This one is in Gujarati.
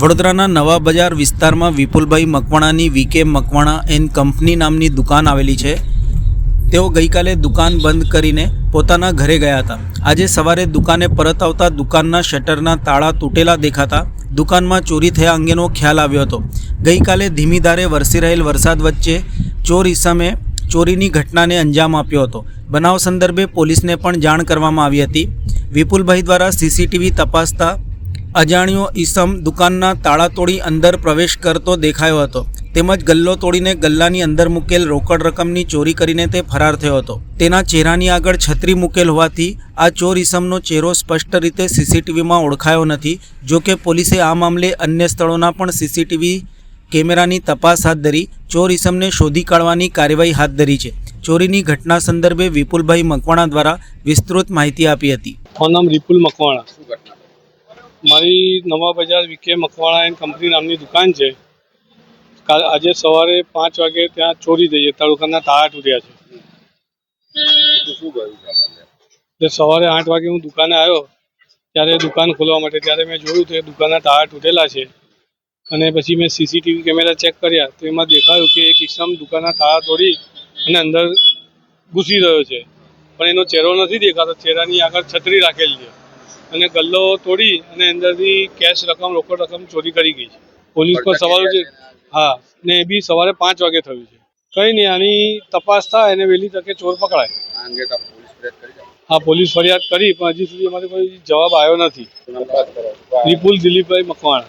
વડોદરાના નવા બજાર વિસ્તારમાં વિપુલભાઈ મકવાણાની વીકે મકવાણા એન્ડ કંપની નામની દુકાન આવેલી છે. તેઓ ગઈકાલે દુકાન બંધ કરીને પોતાના ઘરે ગયા હતા. આજે સવારે દુકાને પરત આવતા દુકાનના શટરના તાળા તૂટેલા દેખાતા દુકાનમાં ચોરી થયા અંગેનો ખ્યાલ આવ્યો હતો. ગઈકાલે ધીમી ધારે વરસી રહેલ વરસાદ વચ્ચે ચોર ઇસમે ચોરીની ઘટનાને અંજામ આપ્યો હતો. બનાવ સંદર્ભે પોલીસને પણ જાણ કરવામાં આવી હતી. વિપુલભાઈ દ્વારા સીસીટીવી તપાસતા અજાણ્યો ઈસમ દુકાનના તાળા તોડી અંદર પ્રવેશ કરતો દેખાયો હતો. તેમજ ગલ્લો તોડીને ગલ્લાની અંદર મૂકેલ રોકડ રકમની ચોરી કરીને તે ફરાર થયો હતો. તેના ચહેરાની આગળ છત્રી મૂકેલ હોવાથી આ ચોર ઈસમનો ચહેરો સ્પષ્ટ રીતે સીસીટીવીમાં ઓળખાયો નથી. જો કે પોલીસે આ મામલે અન્ય સ્થળોના પણ સીસીટીવી કેમેરાની તપાસ હાથ ધરી, ચોર ઈસમને શોધી કાઢવાની કાર્યવાહી હાથ ધરી છે. ચોરીની ઘટના સંદર્ભે વિપુલભાઈ મકવાણા દ્વારા વિસ્તૃત માહિતી આપી હતી. નામ વિપુલ મકવાણા. મારી નવા બજાર વિકે મકવાણા એન્ડ કંપની નામની દુકાન છે. કાલ આજે સવારે પાંચ વાગે ત્યાં ચોરી થઈ છે. તાલુકાના તાળા તૂટ્યા છે. એટલે સવારે આઠ વાગે હું દુકાને આવ્યો ત્યારે દુકાન ખોલવા માટે ત્યારે મેં જોયું તો એ દુકાનના તાળા તૂટેલા છે. અને પછી મેં સીસીટીવી કેમેરા ચેક કર્યા તો એમાં દેખાયું કે એક ઇસમ દુકાનના તાળા તોડી અને અંદર ઘૂસી રહ્યો છે. પણ એનો ચહેરો નથી દેખાતો ચહેરાની આગળ છત્રી રાખેલી છે. અને ગલ્લો તોડી અને અંદરથી કેશ રકમ રોકડ રકમ ચોરી કરી ગઈ છે. પોલીસ પર સવાલ છે હા ને એ બી સવારે પાંચ વાગે થયું છે. કઈ નહીં આની તપાસ થાય અને વહેલી તકે ચોર પકડાય. હા પોલીસ ફરિયાદ કરી પણ હજી સુધી અમારે કોઈ જવાબ આવ્યો નથી. વિપુલ દિલીપભાઈ મકવાણા.